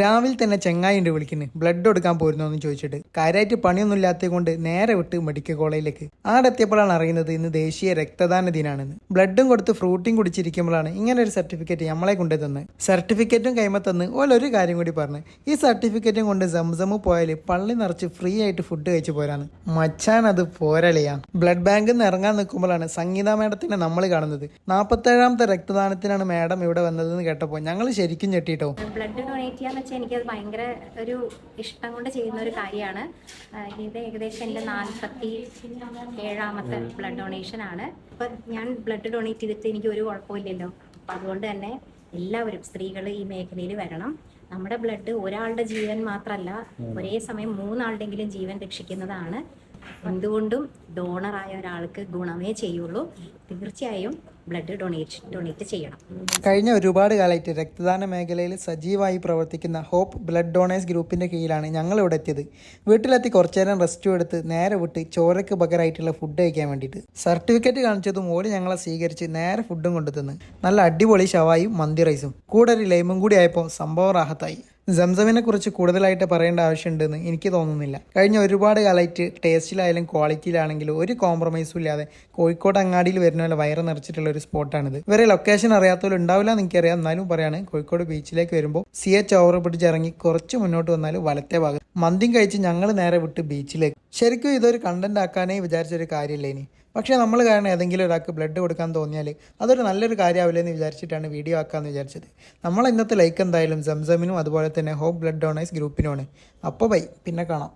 രാവിലെ തന്നെ ചെങ്ങായിണ്ട് വിളിക്കുന്നു. ബ്ലഡ് എടുക്കാൻ പോരുന്നോ എന്ന് ചോദിച്ചിട്ട്. കാര്യമായിട്ട് പണിയൊന്നും ഇല്ലാത്തത് കൊണ്ട് നേരെ വിട്ട് മെഡിക്കൽ കോളേജിലേക്ക്. ആടെ എത്തിയപ്പോഴാണ് അറിയുന്നത് ഇന്ന് ദേശീയ രക്തദാന ദിനാണെന്ന്. ബ്ലഡും കൊടുത്ത് ഫ്രൂട്ടിയും കുടിച്ചിരിക്കുമ്പോഴാണ് ഇങ്ങനെ ഒരു സർട്ടിഫിക്കറ്റ് നമ്മളെ കൊണ്ടു തന്നെ സർട്ടിഫിക്കറ്റും കൈമ തന്ന് ഓലൊരു കാര്യം കൂടി പറഞ്ഞു. ഈ സർട്ടിഫിക്കറ്റും കൊണ്ട് സംസമ് പോയാൽ പള്ളി നിറച്ച് ഫ്രീ ആയിട്ട് ഫുഡ് കഴിച്ചു പോരാണ്. മച്ചാൻ അത് പോരളിയാ. ബ്ലഡ് ബാങ്കിൽ നിന്ന് ഇറങ്ങാൻ നിൽക്കുമ്പോഴാണ് സംഗീത മേഡത്തിനെ നമ്മൾ കാണുന്നത്. നാൽപ്പത്തേഴാമത്തെ രക്തദാനത്തിനാണ് മാഡം ഇവിടെ വന്നതെന്ന് കേട്ടപ്പോൾ ഞങ്ങൾ ശരിക്കും ഞെട്ടിട്ടോ. ബ്ലഡ് ഡൊണേറ്റ് ചെയ്യാന്ന് വെച്ചാൽ എനിക്കത് ഭയങ്കര ഒരു ഇഷ്ടം കൊണ്ട് ചെയ്യുന്ന ഒരു കാര്യമാണ്. ഇത് ഏകദേശം എന്റെ നാൽപ്പത്തി ഏഴാമത്തെ ബ്ലഡ് ഡൊണേഷൻ ആണ്. അപ്പം ഞാൻ ബ്ലഡ് ഡൊണേറ്റ് ചെയ്തിട്ട് എനിക്ക് ഒരു കുഴപ്പമില്ലല്ലോ. അപ്പം അതുകൊണ്ട് തന്നെ എല്ലാവരും സ്ത്രീകൾ ഈ മേഖലയിൽ വരണം. നമ്മുടെ ബ്ലഡ് ഒരാളുടെ ജീവൻ മാത്രമല്ല ഒരേ സമയം മൂന്നാളുടെങ്കിലും ജീവൻ രക്ഷിക്കുന്നതാണ്. എന്തുകൊണ്ടും ഡോണറായ ഒരാൾക്ക് ഗുണമേ ചെയ്യുള്ളൂ. തീർച്ചയായും ബ്ലഡ് ഡൊണേറ്റ് ഡൊണേറ്റ് ചെയ്യണം. കഴിഞ്ഞ ഒരുപാട് കാലമായിട്ട് രക്തദാന മേഖലയിൽ സജീവമായി പ്രവർത്തിക്കുന്ന ഹോപ്പ് ബ്ലഡ് ഡോണേഴ്സ് ഗ്രൂപ്പിന്റെ കീഴിലാണ് ഞങ്ങൾ ഇവിടെ എത്തിയത്. വീട്ടിലെത്തി കുറച്ചു നേരം റെസ്റ്റും എടുത്ത് നേരെ വിട്ട് ചോരയ്ക്ക് പകരമായിട്ടുള്ള ഫുഡ് കഴിക്കാൻ വേണ്ടിയിട്ട്. സർട്ടിഫിക്കറ്റ് കാണിച്ചതും ഓടി ഞങ്ങളെ സ്വീകരിച്ച് നേരെ ഫുഡും കൊണ്ടുതന്ന് നല്ല അടിപൊളി ഷവായും മന്തി റൈസും കൂടെ ഒരു ലൈമും കൂടി ആയപ്പോൾ സംഭവം റാഹത്തായി. സംസമിനെ കുറിച്ച് കൂടുതലായിട്ട് പറയേണ്ട ആവശ്യമുണ്ടെന്ന് എനിക്ക് തോന്നുന്നില്ല. കഴിഞ്ഞ ഒരുപാട് കാലമായിട്ട് ടേസ്റ്റിലായാലും ക്വാളിറ്റിയിലാണെങ്കിലും ഒരു കോംപ്രമൈസും ഇല്ലാതെ കോഴിക്കോട് അങ്ങാടിയിൽ വരുന്ന പോലെ വയറ് നിറച്ചിട്ടുള്ള ഒരു സ്പോട്ടാണിത്. ഇവരെ ലൊക്കേഷൻ അറിയാത്തവരും ഉണ്ടാവില്ല എന്ന് എനിക്കറിയാം. എന്നാലും പറയാണ് കോഴിക്കോട് ബീച്ചിലേക്ക് വരുമ്പോൾ സി എച്ച് ഓവർ പിടിച്ചിറങ്ങി കുറച്ച് മുന്നോട്ട് വന്നാൽ വലത്തെ ഭാഗം മന്തിയും കഴിച്ച് ഞങ്ങൾ നേരെ വിട്ട് ബീച്ചിലേക്ക്. ശരിക്കും ഇതൊരു കണ്ടന്റ് ആക്കാനേ വിചാരിച്ചൊരു കാര്യമില്ല ഇനി പക്ഷേ നമ്മൾ കാരണം ഏതെങ്കിലും ഒരാൾക്ക് ബ്ലഡ് കൊടുക്കാൻ തോന്നിയാൽ അതൊരു നല്ലൊരു കാര്യമാവില്ല എന്ന് വിചാരിച്ചിട്ടാണ് വീഡിയോ ആക്കാമെന്ന് വിചാരിച്ചത്. നമ്മൾ ഇന്നത്തെ ലൈക്ക് എന്തായാലും സംസമിനും അതുപോലെ തന്നെ ഹോപ്പ് ബ്ലഡ് ഡോണേഴ്സ് ഗ്രൂപ്പിനുമാണ്. അപ്പോൾ ബൈ പിന്നെ കാണാം.